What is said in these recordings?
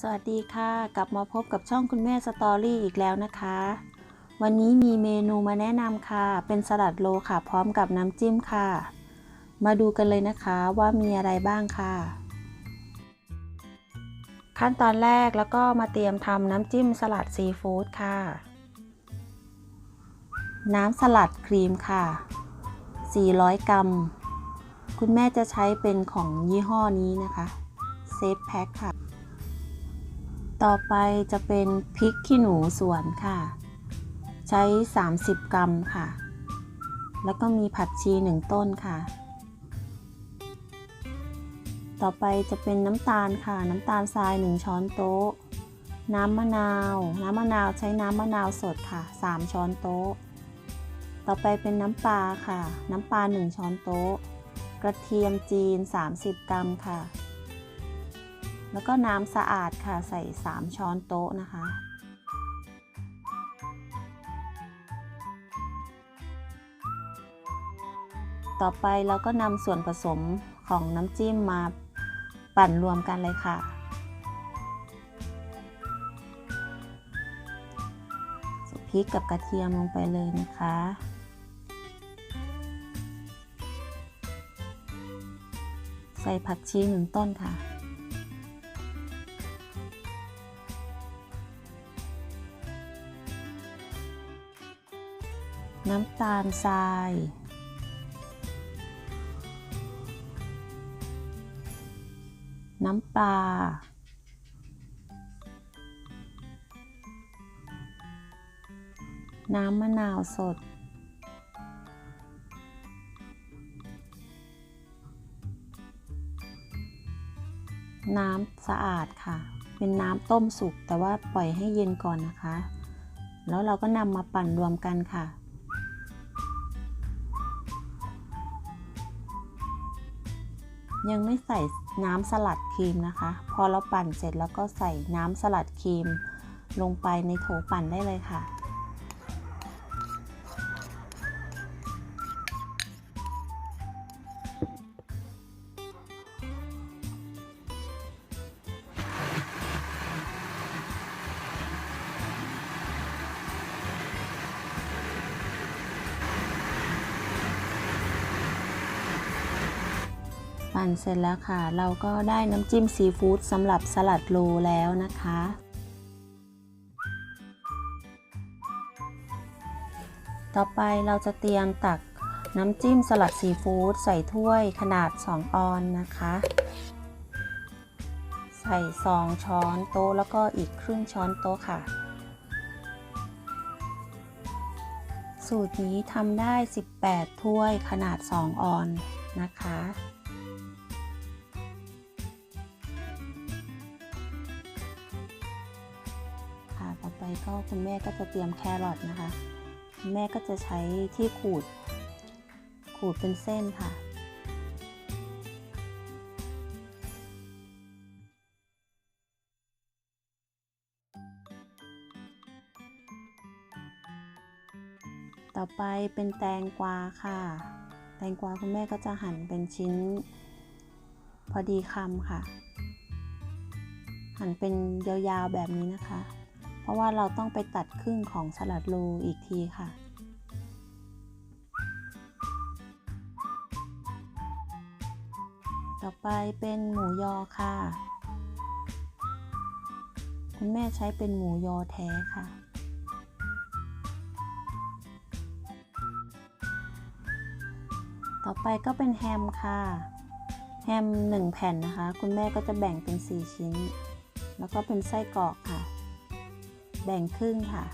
สวัสดีค่ะ กลับมาพบกับช่องคุณแม่สตอรี่อีกแล้วนะคะ วันนี้มีเมนูมาแนะนำค่ะ เป็นสลัดโลค่ะ พร้อมกับน้ำจิ้มค่ะ มาดูกันเลยนะคะว่ามีอะไรบ้างค่ะ ขั้นตอนแรกแล้วก็มาเตรียมทำน้ำจิ้มสลัดซีฟู้ดค่ะ น้ำสลัดครีมค่ะ 400 กรัม คุณแม่จะใช้เป็นของยี่ห้อนี้นะคะ เซฟแพ็คค่ะ ต่อไปจะเป็นพริกขี้หนูสวนค่ะ ใช้ 30 กรัมค่ะ แล้วก็มีผักชี1ต้นค่ะ ต่อไปจะเป็นน้ำตาลค่ะ น้ำตาลทราย1ช้อนโต๊ะ น้ำมะนาว น้ำมะนาวใช้น้ำมะนาวสดค่ะ 3 ช้อนโต๊ะ ต่อไปเป็นน้ำปลาค่ะ น้ำปลา 1 ช้อนโต๊ะ กระเทียมจีน 30 กรัมค่ะ แล้วก็น้ำสะอาดค่ะใส่ 3 ช้อนโต๊ะนะคะ ต่อไปเราก็นำส่วนผสมของน้ำจิ้มมาปั่นรวมกันเลยค่ะ พริกกับกระเทียมลงไปเลยนะคะใส่ผักชีหนึ่งต้นค่ะ น้ำตาลทราย น้ำปลา น้ำมะนาวสด น้ำสะอาดค่ะ เป็นน้ำต้มสุกแต่ว่าปล่อยให้เย็นก่อนนะคะ แล้วเราก็นำมาปั่นรวมกันค่ะ ยังไม่ใส่น้ำสลัดครีมนะคะ พอเราปั่นเสร็จแล้วก็ใส่น้ำสลัดครีม ลงไปในโถปั่นได้เลยค่ะ ปั่นเสร็จแล้วค่ะ เราก็ได้น้ำจิ้มซีฟู้ดสำหรับสลัดโลแล้วนะคะ ต่อไปเราจะเตรียมตักน้ำจิ้มสลัดซีฟู้ดใส่ถ้วยขนาด 2 ออนนะคะ ใส่ 2 ช้อนโต๊ะแล้วก็อีกครึ่งช้อนโต๊ะค่ะ สูตรนี้ทำได้ 18 ถ้วยขนาด 2 ออนนะคะ ก็คุณแม่ก็จะเตรียมแครอทนะคะ คุณแม่ก็จะใช้ที่ขูด ขูดเป็นเส้นค่ะ ต่อไปเป็นแตงกวาค่ะ แตงกวาคุณแม่ก็จะหั่นเป็นชิ้น พอดีคำค่ะ หั่นเป็นยาวๆแบบนี้นะคะ เพราะว่าเราต้องไปตัดครึ่งของสลัดโลอีกทีค่ะ ต่อไปเป็นหมูยอค่ะ คุณแม่ใช้เป็นหมูยอแท้ค่ะต่อไปก็เป็นแฮมค่ะ แฮม 1 แผ่นนะคะ คุณแม่ก็จะแบ่งเป็น 4 ชิ้น แล้วก็เป็นไส้กรอกค่ะ แบ่งครึ่งค่ะ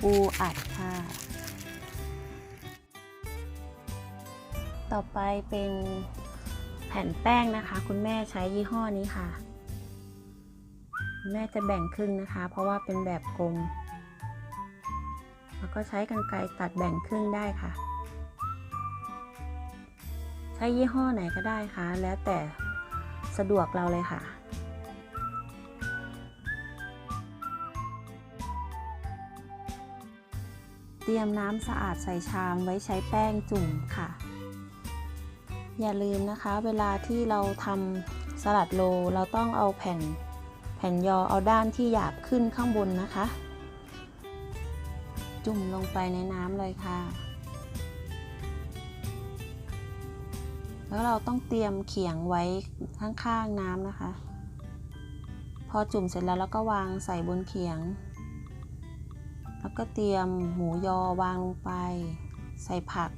ปูอัดค่ะ ต่อไปเป็นแผ่นแป้งนะคะ คุณแม่ใช้ยี่ห้อนี้ค่ะ แม่จะแบ่งครึ่งนะคะ เพราะว่าเป็นแบบกลม แล้วก็ใช้กรรไกรตัดแบ่งครึ่งได้ค่ะ ใช้ยี่ห้อไหนก็ได้ค่ะ แล้วแต่สะดวกเราเลยค่ะ เตรียมน้ำสะอาดใส่ชามไว้ใช้แป้งจุ่มค่ะ อย่าลืมนะคะ เวลาที่เราทำสลัดโลเราต้องเอาแผ่นแผ่นยอเอาด้านที่หยาบขึ้นข้างบนนะคะ จุ่มลงไปในน้ำเลยค่ะ แล้วเราต้องเตรียมเขียงไว้ข้างๆน้ำนะคะ พอจุ่มเสร็จแล้วเราก็วางใส่บนเขียง แล้วก็เตรียมหมูยอวางลงไป ใส่ผัก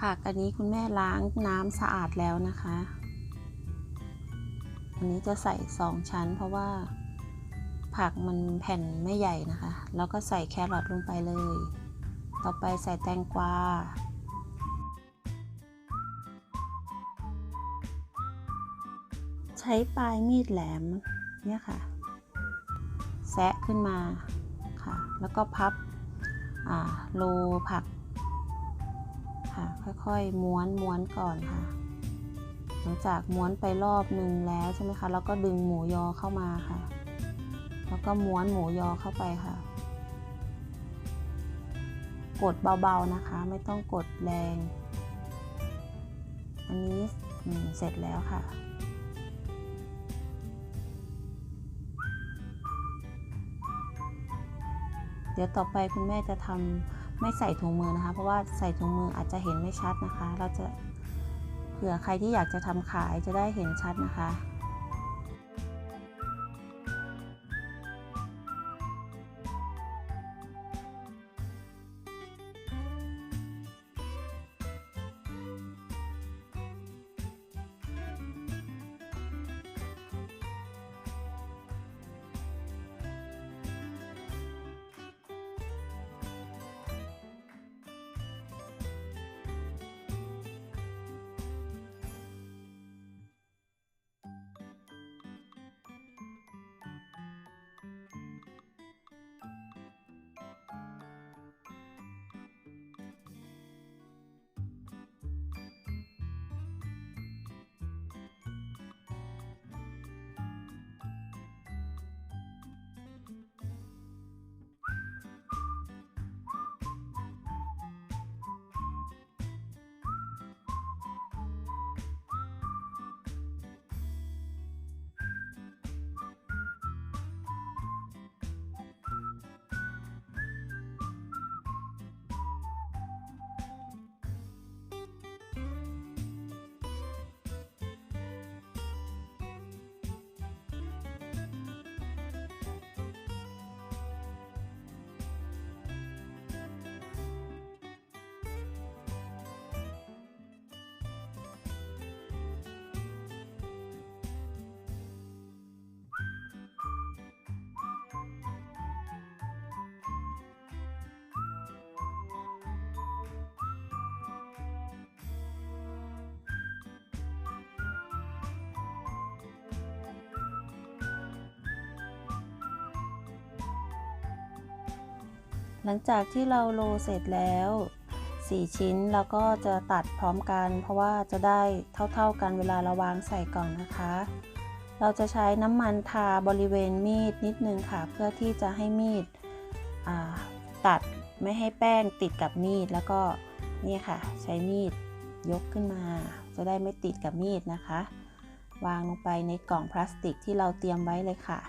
ผักอันนี้คุณแม่ล้างน้ำสะอาดแล้วนะคะ อันนี้จะใส่สองชั้นเพราะว่า ผักมันแผ่นไม่ใหญ่นะคะ แล้วก็ใส่แครอทลงไปเลย ต่อไปใส่แตงกวาใช้ปลายมีดแหลมเนี่ยค่ะ แซะขึ้นมา ค่ะ แล้วก็พับโลผักค่ะ ค่อยๆ ม้วนม้วนก่อนค่ะ หลังจากม้วนไปรอบหนึ่งแล้วใช่ไหมคะ แล้วก็ดึงหมูยอเข้ามาค่ะ แล้วก็ม้วนหมูยอเข้าไปค่ะ กดเบาๆนะคะ ไม่ต้องกดแรง อันนี้เสร็จแล้วค่ะ เดี๋ยวต่อไปคุณแม่จะทำไม่ใส่ถุงมือนะคะ เพราะว่าใส่ถุงมืออาจจะเห็นไม่ชัดนะคะ เราจะเผื่อใครที่อยากจะทำขายจะได้เห็นชัดนะคะ หลังจากที่เราโรเสร็จแล้ว 4 ชิ้นเราก็จะตัดพร้อมกัน เพราะว่าจะได้เท่าๆกันเวลาเราวางใส่กล่องนะคะ เราจะใช้น้ำมันทาบริเวณมีดนิดนึงค่ะ เพื่อที่จะให้มีดตัดไม่ให้แป้งติดกับมีดแล้วก็นี่ค่ะ ใช้มีดยกขึ้นมา จะได้ไม่ติดกับมีดนะคะ วางลงไปในกล่องพลาสติกที่เราเตรียมไว้เลยค่ะ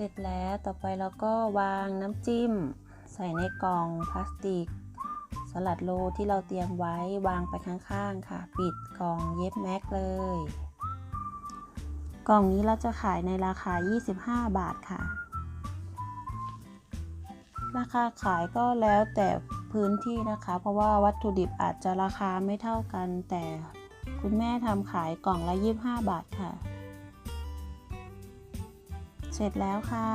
ร็จแล้วต่อไปเราก็วางน้ำจิ้ม ใส่ในกล่องพลาสติก สลัดโลที่เราเตรียมไว้วางไปข้างๆค่ะ ปิดกล่องเย็บแม็กเลย กล่องนี้เราจะขายในราคา 25 บาทค่ะ ราคาขายก็แล้วแต่พื้นที่นะคะ เพราะว่าวัตถุดิบอาจจะราคาไม่เท่ากัน แต่คุณแม่ทำขายกล่องละ 25 บาทค่ะ เสร็จแล้วค่ะ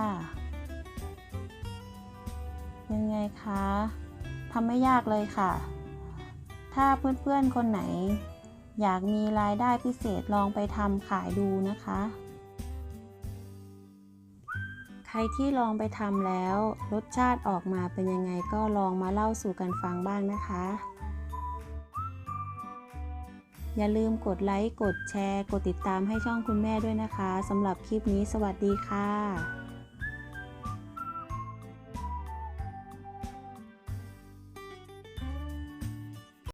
เป็นไงคะทำไม่ยากเลยค่ะ ถ้าเพื่อนๆคนไหน อยากมีรายได้พิเศษลองไปทำขายดูนะคะ ใครที่ลองไปทำแล้ว รสชาติออกมาเป็นยังไงก็ลองมาเล่าสู่กันฟังบ้างนะคะ อย่าลืมกดไลค์ กดแชร์ กดติดตามให้ช่องคุณแม่ด้วยนะคะสำหรับคลิปนี้สวัสดีค่ะ